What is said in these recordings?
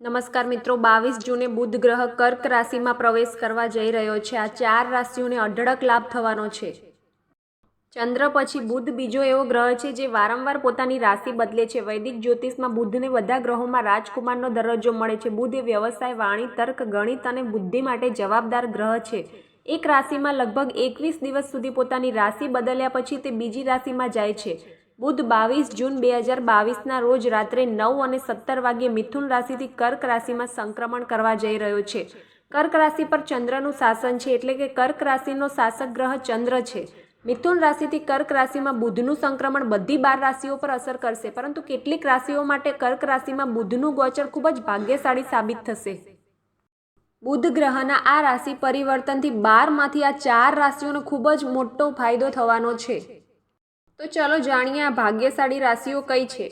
નમસ્કાર મિત્રો, બાવીસ જૂને બુધ ગ્રહ કર્ક રાશિમાં પ્રવેશ કરવા જઈ રહ્યો છે. આ ચાર રાશિઓને અઢળક લાભ થવાનો છે. ચંદ્ર પછી બુધ બીજો એવો ગ્રહ છે જે વારંવાર પોતાની રાશિ બદલે છે. વૈદિક જ્યોતિષમાં બુધને બધા ગ્રહોમાં રાજકુમારનો દરજ્જો મળે છે. બુધ એ વ્યવસાય, વાણી, તર્ક, ગણિત અને બુદ્ધિ માટે જવાબદાર ગ્રહ છે. એક રાશિમાં લગભગ એકવીસ દિવસ સુધી પોતાની રાશિ બદલ્યા પછી તે બીજી રાશિમાં જાય છે. બુધ બાવીસ જૂન બે હજાર બાવીસના રોજ રાત્રે નવ અને સત્તર વાગ્યે મિથુન રાશિથી કર્ક રાશિમાં સંક્રમણ કરવા જઈ રહ્યો છે. કર્ક રાશિ પર ચંદ્રનું શાસન છે એટલે કે કર્ક રાશિનો શાસક ગ્રહ ચંદ્ર છે. મિથુન રાશિથી કર્ક રાશિમાં બુધનું સંક્રમણ બધી બાર રાશિઓ પર અસર કરશે, પરંતુ કેટલીક રાશિઓ માટે કર્ક રાશિમાં બુધનું ગોચર ખૂબ જ ભાગ્યશાળી સાબિત થશે. બુધ ગ્રહના આ રાશિ પરિવર્તનથી બારમાંથી આ ચાર રાશિઓનો ખૂબ જ મોટો ફાયદો થવાનો છે. તો ચલો જાણીએ આ ભાગ્યશાળી રાશિઓ કઈ છે.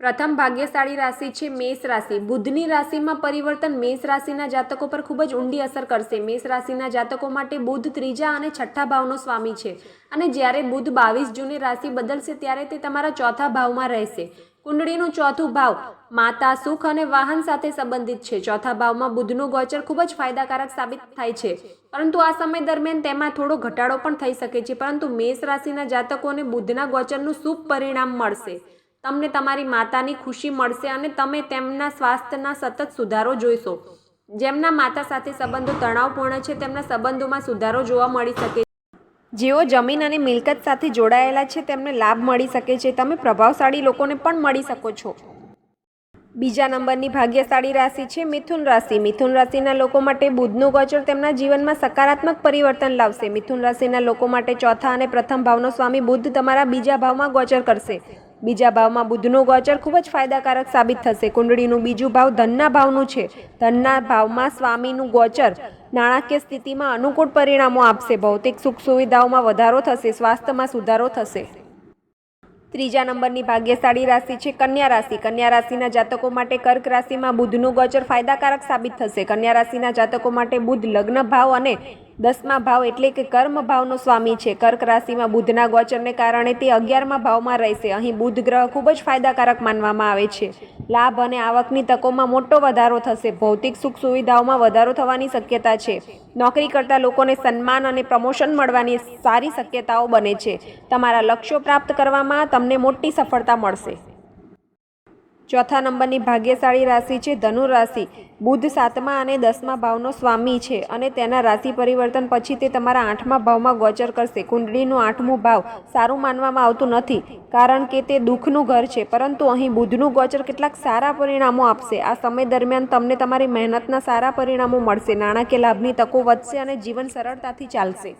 પ્રથમ ભાગ્યશાળી રાશિ છે મેષ રાશિ. બુધની રાશિમાં પરિવર્તન મેષ રાશિના જાતકો પર ખૂબ જ ઊંડી અસર કરશે. મેષ રાશિના જાતકો માટે બુધ ત્રીજા અને છઠ્ઠા ભાવનો સ્વામી છે. અને જ્યારે બુધ બાવીસ જૂને રાશિ બદલશે ત્યારે તે તમારા ચોથા ભાવમાં રહેશે. કુંડળીનું ચોથું ભાવ માતા સુખ અને વાહન સાથે સંબંધિત છે. ચોથા ભાવમાં બુધનું ગોચર ખૂબ જ ફાયદાકારક સાબિત થાય છે. પરંતુ આ સમય દરમિયાન તેમાં થોડો ઘટાડો પણ થઈ શકે છે. પરંતુ મેષ રાશિના જાતકોને બુધના ગોચરનું શુભ પરિણામ મળશે. તમને તમારી માતાની ખુશી મળશે અને તમે તેમના સ્વાસ્થ્યના સતત સુધારો જોઈશો. જેમના માતા સાથે સંબંધો તણાવપૂર્ણ છે, તેમના સંબંધોમાં સુધારો જોવા મળી શકે જેઓ જમીન અને મિલકત સાથે જોડાયેલા છે, તેમને લાભ મળી શકે છે. તમે પ્રભાવશાળી લોકોને પણ મળી શકો છો. બીજા નંબરની ભાગ્યશાળી રાશિ છે, મિથુન રાશિ. મિથુન રાશિના લોકો માટે બુધનું ગોચર તેમના જીવનમાં સકારાત્મક પરિવર્તન લાવશે. મિથુન રાશિના લોકો માટે ચોથા અને પ્રથમ ભાવનો સ્વામી બુદ્ધ તમારા બીજા ભાવમાં ગોચર કરશે. બીજા ભાવમાં બુધનું ગોચર ખૂબ જ ફાયદાકારક સાબિત થશે. કુંડળીનું બીજું ભાવ ધનના ભાવનું છે. ધનના ભાવમાં સ્વામીનું ગોચર નાણાકીય સ્થિતિમાં અનુકૂળ પરિણામો આપશે. ભૌતિક સુખ સુવિધાઓમાં વધારો થશે, સ્વાસ્થ્યમાં સુધારો થશે. ત્રીજા નંબરની ભાગ્યશાળી રાશિ છે કન્યા રાશિ. કન્યા રાશિના જાતકો માટે કર્ક રાશિમાં બુધનું ગોચર ફાયદાકારક સાબિત થશે. કન્યા રાશિના જાતકો માટે બુધ લગ્ન ભાવ અને દસમા ભાવ એટલે કે કર્મ ભાવનો સ્વામી છે. કર્ક રાશિમાં બુધના ગોચરને કારણે તે અગિયારમા ભાવમાં રહેશે. અહીં બુધ ગ્રહ ખૂબ જ ફાયદાકારક માનવામાં આવે છે. લાભ અને આવકની તકોમાં મોટો વધારો થશે. ભૌતિક સુખ સુવિધાઓમાં વધારો થવાની શક્યતા છે. નોકરી કરતા લોકોને સન્માન અને પ્રમોશન મળવાની સારી શક્યતાઓ બને છે. તમારા લક્ષ્યો પ્રાપ્ત કરવામાં તમને મોટી સફળતા મળશે. ચોથા નંબરની ભાગ્યશાળી રાશિ છે ધનુ રાશિ. બુધ સાતમા અને દસમા ભાવનો સ્વામી છે અને તેના રાશિ પરિવર્તન પછી તે તમારા આઠમા ભાવમાં ગોચર કરશે. કુંડળીનું આઠમું ભાવ સારું માનવામાં આવતું નથી કારણ કે તે દુઃખનું ઘર છે. પરંતુ અહીં બુધનું ગોચર કેટલાક સારા પરિણામો આપશે. આ સમય દરમિયાન તમને તમારી મહેનતના સારા પરિણામો મળશે. નાણાકીય લાભની તકો વધશે અને જીવન સરળતાથી ચાલશે.